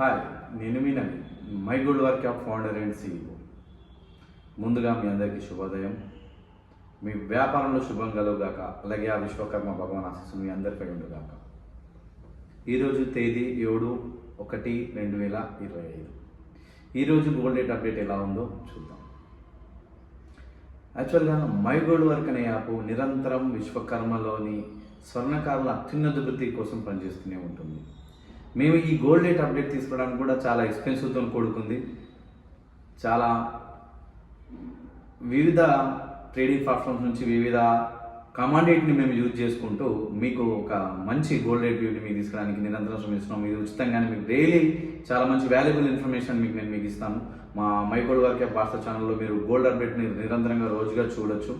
Hi నేను మీ Navi my good work of founder and CEO. ముందుగా మీ అందరికీ శుభోదయం. మీ వ్యాపారంలో శుభం కలుగుగాక. అలాగే ఆ విశ్వకర్మ భగవాన్ ఆశీస్సు మీ అందరిపై ఉండుగాక. ఈరోజు తేదీ ఏడు ఒకటి రెండు వేల ఇరవై ఐదు. ఈరోజు గోల్డ్ రేట్ అప్డేట్ ఎలా ఉందో చూద్దాం. యాక్చువల్గా మై గోల్డ్ వర్క్ అనే యాప్ నిరంతరం విశ్వకర్మలోని స్వర్ణకారుల అత్యున్నత కోసం పనిచేస్తూనే ఉంటుంది. మేము ఈ గోల్డ్ రేట్ అప్డేట్ తీసుకోవడానికి కూడా చాలా ఎక్స్పెన్సివ్తో కూడుకుంది. చాలా వివిధ ట్రేడింగ్ ప్లాట్ఫామ్స్ నుంచి వివిధ కమాండేట్ని మేము యూజ్ చేసుకుంటూ మీకు ఒక మంచి గోల్డ్ రేట్ వ్యూని మీకు తీసుకోవడానికి నిరంతరం శ్రమిస్తున్నాం. ఇది ఉచితంగానే మీకు డైలీ చాలా మంచి వాల్యుబుల్ ఇన్ఫర్మేషన్ మీకు నేను మీకు ఇస్తాను. మా మైకోడ్ వర్క్ యాప్ వాట్సాప్ ఛానల్లో మీరు గోల్డ్ అప్డేట్ని నిరంతరంగా రోజుగా చూడొచ్చు.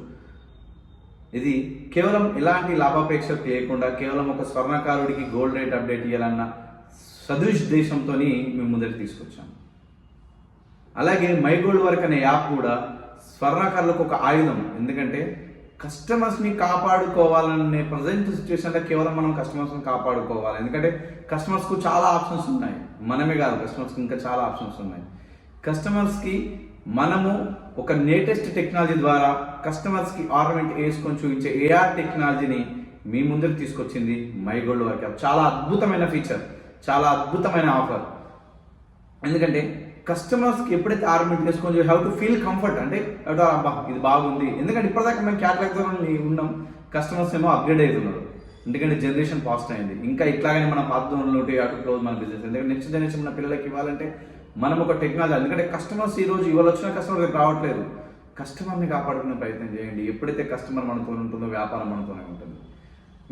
ఇది కేవలం ఎలాంటి లాభాపేక్ష లేకుండా కేవలం ఒక స్వర్ణకారుడికి గోల్డ్ రేట్ అప్డేట్ ఇవ్వాలన్నా సదుద్దేశంతో మేము ముందరికి తీసుకొచ్చాము అలాగే మైగోల్డ్ వర్క్ అనే యాప్ కూడా స్వర్ణకారులకు ఒక ఆయుధం. ఎందుకంటే కస్టమర్స్ని కాపాడుకోవాలనే ప్రజెంట్ సిచ్యువేషన్లో కేవలం మనం కస్టమర్స్ని కాపాడుకోవాలి. ఎందుకంటే కస్టమర్స్కు చాలా ఆప్షన్స్ ఉన్నాయి. మనమే కాదు కస్టమర్స్కి ఇంకా చాలా ఆప్షన్స్ ఉన్నాయి. కస్టమర్స్కి మనము ఒక లేటెస్ట్ టెక్నాలజీ ద్వారా కస్టమర్స్కి ఆర్నమెంట్ వేసుకొని చూపించే ఏఆర్ టెక్నాలజీని మీ ముందర తీసుకొచ్చింది మై గోల్డ్ వర్క్. యాప్ చాలా అద్భుతమైన ఫీచర్. చాలా అద్భుతమైన ఆఫర్. ఎందుకంటే కస్టమర్స్కి ఎప్పుడైతే ఆర్నమెంట్ చేసుకొని హ్యావ్ టు ఫీల్ కంఫర్ట్ అంటే అబ్బా ఇది బాగుంది. ఎందుకంటే ఇప్పటిదాకా మేము క్యాటలాగ్తో ఉన్నాం. కస్టమర్స్ ఏమో అప్గ్రేడ్ అవుతున్నారు. ఎందుకంటే జనరేషన్ ఫాస్ట్ అయింది. ఇంకా ఇట్లాగనే మన పాత్రలో ఉంటే అటు క్లోజ్ మన బిజినెస్. ఎందుకంటే నెక్స్ట్ జనరేషన్ మన పిల్లలకి ఇవ్వాలంటే మనం ఒక టెక్నాలజీ. ఎందుకంటే కస్టమర్స్ ఈ రోజు ఇవాళ వచ్చిన కస్టమర్ రేపు రావట్లేదు. కస్టమర్ని కాపాడుకునే ప్రయత్నం చేయండి. ఎప్పుడైతే కస్టమర్ మనతో ఉంటుందో వ్యాపారం మనతోనే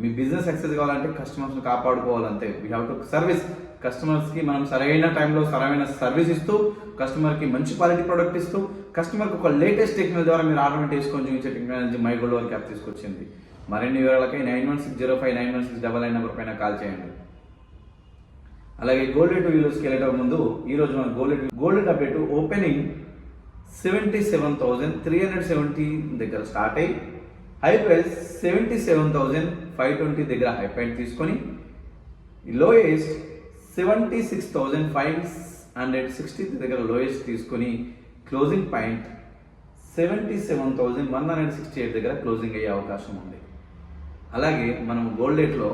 మీ బిజినెస్ సక్సెస్ కావాలంటే కస్టమర్స్ని కాపాడుకోవాలంతే. వీ హ్యావ్ టు సర్వీస్ కస్టమర్స్కి మనం సరైన టైంలో సరైన సర్వీస్ ఇస్తూ కస్టమర్కి మంచి క్వాలిటీ ప్రోడక్ట్ ఇస్తూ కస్టమర్కి ఒక లేటెస్ట్ టెక్నాలజీ ద్వారా మీరు ఆటోమేట్ చేసుకొని చూపించే technology my gold work app తీసుకొచ్చింది. మరిన్ని వివరాలకై nine one six zero five nine one six double nine number పైన కాల్ చేయండి. అలాగే గోల్డ్ టూ వీడియోస్కి వెళ్ళేటప్పుడు ముందు ఈ రోజు మన gold gold update opening seventy seven thousand three hundred seventy దగ్గర స్టార్ట్ అయ్యి high price seventy seven thousand five twenty దగ్గర హై పాయింట్ తీసుకొని lowest seventy six thousand five hundred sixty దగ్గర లోయెస్ట్ తీసుకొని closing point seventy seven thousand one hundred sixty eight దగ్గర closing అయ్యే అవకాశం ఉంది. అలాగే మనం గోల్డ్ రేట్లో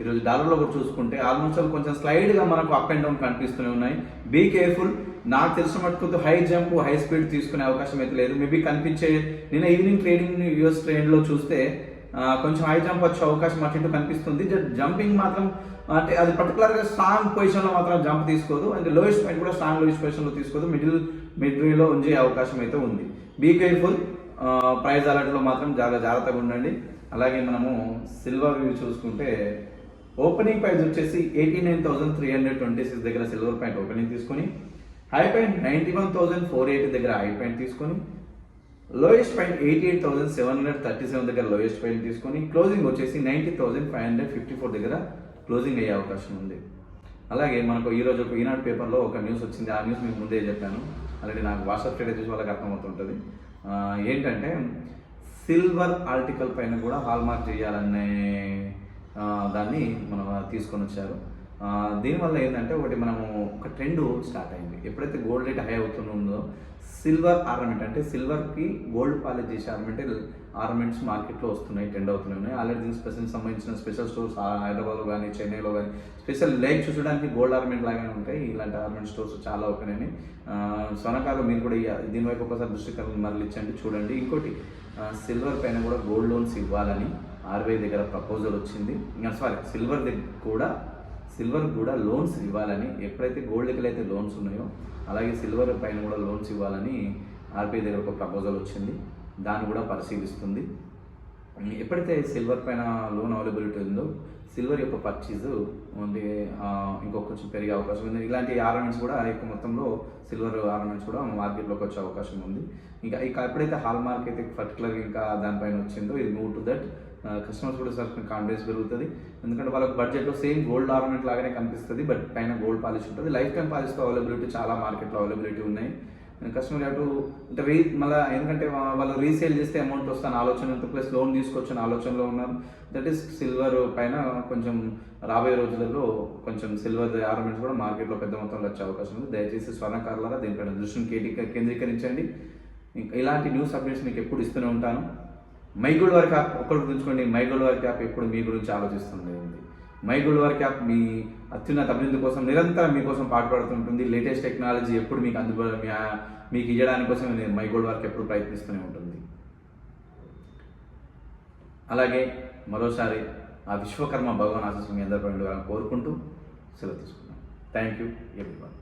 ఈరోజు డాలర్లో కూడా చూసుకుంటే ఆల్మోస్ట్ కొంచెం స్లైడ్గా మనకు అప్ అండ్ డౌన్ కనిపిస్తూనే ఉన్నాయి. బీ కేర్ఫుల్ నాకు తెలిసిన మటుకు హై జంప్ హై స్పీడ్ తీసుకునే అవకాశం అయితే లేదు. మేబీ కనిపించే నిన్న ఈవినింగ్ ట్రేడింగ్ యూఎస్ ట్రేడ్లో చూస్తే కొంచెం హై జంప్ వచ్చే అవకాశం అటు కనిపిస్తుంది జంపింగ్ మాత్రం అంటే అది పర్టికులర్గా స్ట్రాంగ్ పొజిషన్లో మాత్రం జంప్ తీసుకోదు. అండ్ లోయెస్ట్ పాయింట్ కూడా స్ట్రాంగ్ లోయెస్ట్ పొజిషన్లో తీసుకోదు. మిడిల్ మిడ్రీలో ఉంచే అవకాశం అయితే ఉంది. బీ కేర్ఫుల్ ప్రైజ్ అలర్ట్లో మాత్రం చాలా జాగ్రత్తగా ఉండండి. అలాగే మనము సిల్వర్ వ్యూ చూసుకుంటే ఓపెనింగ్ ప్రైస్ వచ్చేసి eighty nine thousand three hundred twenty six దగ్గర సిల్వర్ పాయింట్ ఓపెనింగ్ తీసుకొని high point ninety one thousand four eighty దగ్గర హై పాయింట్ తీసుకొని lowest point eighty eight thousand seven hundred thirty seven దగ్గర lowest point తీసుకొని closing వచ్చేసి ninety thousand five hundred fifty four దగ్గర closing అయ్యే అవకాశం ఉంది. అలాగే మనకు ఈ రోజు ఒక ఈనాడు పేపర్లో ఒక న్యూస్ వచ్చింది. ఆ న్యూస్ మీకు ముందే చెప్పాను. అలాగే నాకు వాట్సాప్ ట్రేడ్ చూసి వాళ్ళకి అర్థమవుతుంటుంది. ఏంటంటే సిల్వర్ ఆర్టికల్ పైన కూడా హాల్ మార్క్ చేయాలనే దాన్ని మనం తీసుకొని వచ్చారు. దీనివల్ల ఏంటంటే ఒకటి మనము ఒక ట్రెండ్ స్టార్ట్ అయింది. ఎప్పుడైతే గోల్డ్ రేట్ హై అవుతుందో సిల్వర్ ఆర్నమెంట్ అంటే సిల్వర్కి గోల్డ్ పాలిష్ చేసే ఆర్నమెంట్ ఆర్నమెంట్స్ మార్కెట్లో వస్తున్నాయి ట్రెండ్ అవుతున్నాయి. ఆల్రెడీ దీనికి స్పెషల్ సంబంధించిన స్పెషల్ స్టోర్స్ హైదరాబాద్లో కానీ చెన్నైలో కానీ స్పెషల్ లైక్ చూడడానికి గోల్డ్ ఆర్నమెంట్ లాగానే ఉంటాయి. ఇలాంటి ఆర్నమెంట్ స్టోర్స్ చాలా ఓపెన్ అయినాయి. ఆ, మీరు కూడా ఈ- దీని వైపు ఒకసారి దృష్టి మరలిచ్చండి చూడండి. ఇంకోటి సిల్వర్ పైన కూడా గోల్డ్ లోన్స్ ఇవ్వాలని ఆర్బీఐ దగ్గర ప్రపోజల్ వచ్చింది. సారీ సిల్వర్ దగ్గర కూడా సిల్వర్ కూడా లోన్స్ ఇవ్వాలని ఎప్పుడైతే గోల్డ్కి అయితే లోన్స్ ఉన్నాయో అలాగే సిల్వర్ పైన కూడా లోన్స్ ఇవ్వాలని ఆర్బీఐ దగ్గర ఒక ప్రపోజల్ వచ్చింది. దాన్ని కూడా పరిశీలిస్తుంది. ఎప్పుడైతే సిల్వర్ పైన లోన్ అవైలబిలిటీ ఉందో సిల్వర్ యొక్క పర్చేజ్ ఓన్లీ ఇంకొక కొంచెం పెరిగే అవకాశం ఉంది. ఇలాంటి ఆర్నమెంట్స్ కూడా ఎక్కువ మొత్తంలో సిల్వర్ ఆర్నమెంట్స్ కూడా మార్కెట్లోకి వచ్చే అవకాశం ఉంది. ఇంకా ఇక ఎప్పుడైతే హాల్ మార్క్ అయితే పర్టికులర్గా ఇంకా దానిపైన వచ్చిందో ఇది మూవ్ టు దట్ కస్టమర్స్ కూడా సార్ కాన్ఫిడెన్స్ పెరుగుతుంది. ఎందుకంటే వాళ్ళకి బడ్జెట్లో సేమ్ గోల్డ్ ఆర్నమెంట్ లాగానే కనిపిస్తుంది బట్ పైన గోల్డ్ పాలిష్ ఉంటుంది. లైఫ్ టైం పాలిష్తో అవైలబిలిటీ చాలా మార్కెట్లో అవైలబిలిటీ ఉన్నాయి. కస్టమర్ అటు అంటే రీ మళ్ళీ ఎందుకంటే వాళ్ళు రీసేల్ చేస్తే అమౌంట్ వస్తాను ఆలోచన ప్లస్ లోన్ తీసుకొచ్చిన ఆలోచనలో ఉన్నారు. దట్ ఈస్ సిల్వర్ పైన కొంచెం రాబోయే రోజులలో కొంచెం సిల్వర్ ఆర్నమెంట్స్ కూడా మార్కెట్లో పెద్ద మొత్తంలో వచ్చే అవకాశం ఉంది. దయచేసి స్వర్ణకారులారా దీనిపైన దృష్టిని కేంద్రీ- కేంద్రీకరించండి. ఇలాంటి న్యూస్ అప్డేట్స్ మీకు ఎప్పుడు ఇస్తూనే ఉంటాను. మై గోల్డ్ వర్క్ యాప్ ఒక్కటి గుర్తుంచుకోండి మై గోల్డ్ వర్క్ యాప్ ఎప్పుడు మీ గురించి ఆలోచిస్తుంది మై గోల్డ్ వర్క్ యాప్ మీ అత్యున్నత అభివృద్ధి కోసం నిరంతరం మీకోసం పాటుపడుతుంటుంది. లేటెస్ట్ టెక్నాలజీ ఎప్పుడు మీకు అందుబాటు మీకు ఇవ్వడానికి కోసం మై గోల్డ్ వర్క్ ఎప్పుడు ప్రయత్నిస్తూనే ఉంటుంది. అలాగే మరోసారి ఆ విశ్వకర్మ భగవాన్ ఆశీస్సు మీ అందరిపై కోరుకుంటూ సెలవు తీసుకుంటాం థ్యాంక్ యూ ఎవ్రీవన్